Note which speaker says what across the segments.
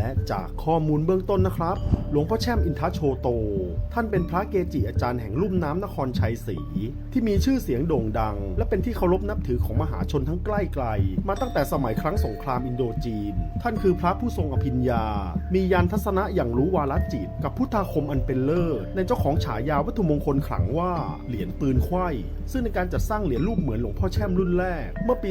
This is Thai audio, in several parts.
Speaker 1: และจากข้อมูลเบื้องต้นนะครับ หลวงพ่อแช่มอินทชโชโต ท่านเป็นพระเกจิอาจารย์แห่งลุ่มน้ำนครชัยศรีที่มีชื่อเสียงโด่งดัง และเป็นที่เคารพนับถือของมหาชนทั้งใกล้ไกล มาตั้งแต่สมัยครั้งสงครามอินโดจีน ท่านคือพระผู้ทรงอภิญญา มียานทัศนะอย่างรู้วาลจิต กับพุทธาคมอันเป็นเลิศในเจ้าของฉายาวัตถุมงคลขลังว่าเหรียญปืนไขว้ซึ่งในการจัดสร้างเหรียญรูปเหมือนหลวงพ่อแช่มรุ่นแรก เมื่อปี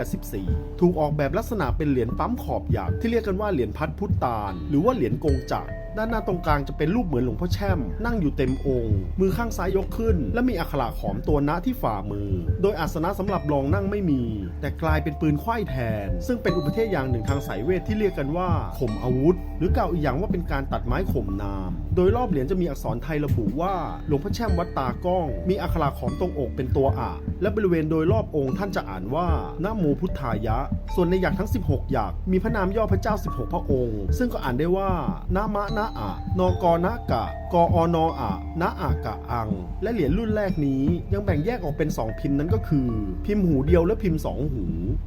Speaker 1: 2484 ถูกออกแบบลักษณะเป็นเหรียญปั๊มขอบหยักที่เรียกกันว่าเหรียญพัดพุทธตาน หรือว่าเหรียญกงจักรด้านหน้าตรงกลางจะเป็นรูปเหมือนหลวงพ่อแช่ม นั่งอยู่เต็มองค์ มือข้างซ้ายยกขึ้น และมีอักขระขอมตัวณที่ฝ่ามือ โดยอาสนะสำหรับรองนั่งไม่มี แต่กลายเป็นปืนไขว้แทน ซึ่งเป็นอุปเทศอย่างหนึ่งทางสายเวทที่เรียกกันว่าข่มอาวุธ หรือกล่าวอีกอย่างว่าเป็นการตัดไม้ข่มนาม โดยรอบเหรียญจะมีอักษรไทยระบุว่าหลวงพ่อแช่มวัดตากล้อง มีอักขระขอมตรงอกเป็นตัวอะและบริเวณโดยรอบองค์ท่านจะอ่านว่านะโมพุทธายะ ส่วนในหยักทั้ง 16หยักมีพระนามย่อพระเจ้า 16 พระองค์ ซึ่งก็อ่านได้ว่านะมะนะอะนอกนะกะ กออนอะนะอะกะอัง และเหรียญรุ่นแรกนี้ยังแบ่งแยกออกเป็น 2 พิมพ์นั้นก็คือ พิมพ์หูเดียวและพิมพ์ 2 หู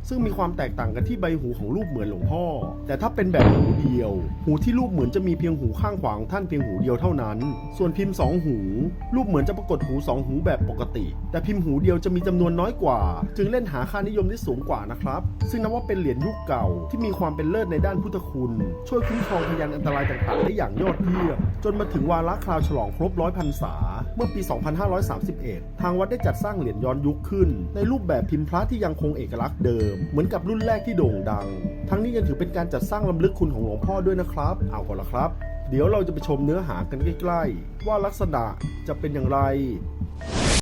Speaker 1: ซึ่งมีความแตกต่างกันที่ใบหูของรูปเหมือนหลวงพ่อ แต่ถ้าเป็นแบบหูเดียว หูที่รูปเหมือนจะมีเพียงหูข้างขวาของท่านเพียงหูเดียวเท่านั้น ส่วนพิมพ์ 2 หู รูปเหมือนจะปรากฏหู 2 หูแบบปกติ แต่พิมพ์หูเดียวจะมีจำนวนน้อยกว่า จึงเล่นหาค่านิยมที่สูงกว่านะครับ ซึ่งนับว่าเป็นเหรียญยุคเก่าที่มีความเป็นเลิศในด้านพุทธคุณ ช่วยคุ้มครองพยานอันตรายต่างๆได้อย่างยอดเยี่ยม จนมาถึงวาระคราวฉลองครบร้อยพรรษา เมื่อปี 2531 ทางวัดได้จัดสร้างเหรียญย้อนยุคขึ้น ในรูปแบบพิมพ์พระที่ยังคงเอกลักษณ์เดิม เหมือนกับรุ่นแรกที่โด่งดัง ทั้งนี้ยังถือเป็นการจัดสร้างลำลึกคุณของหลวงพ่อด้วยนะครับ เอาก่อนละครับ เดี๋ยวเราจะไปชมเนื้อหากันใกล้ๆ ว่าลักษณะจะเป็นอย่างไร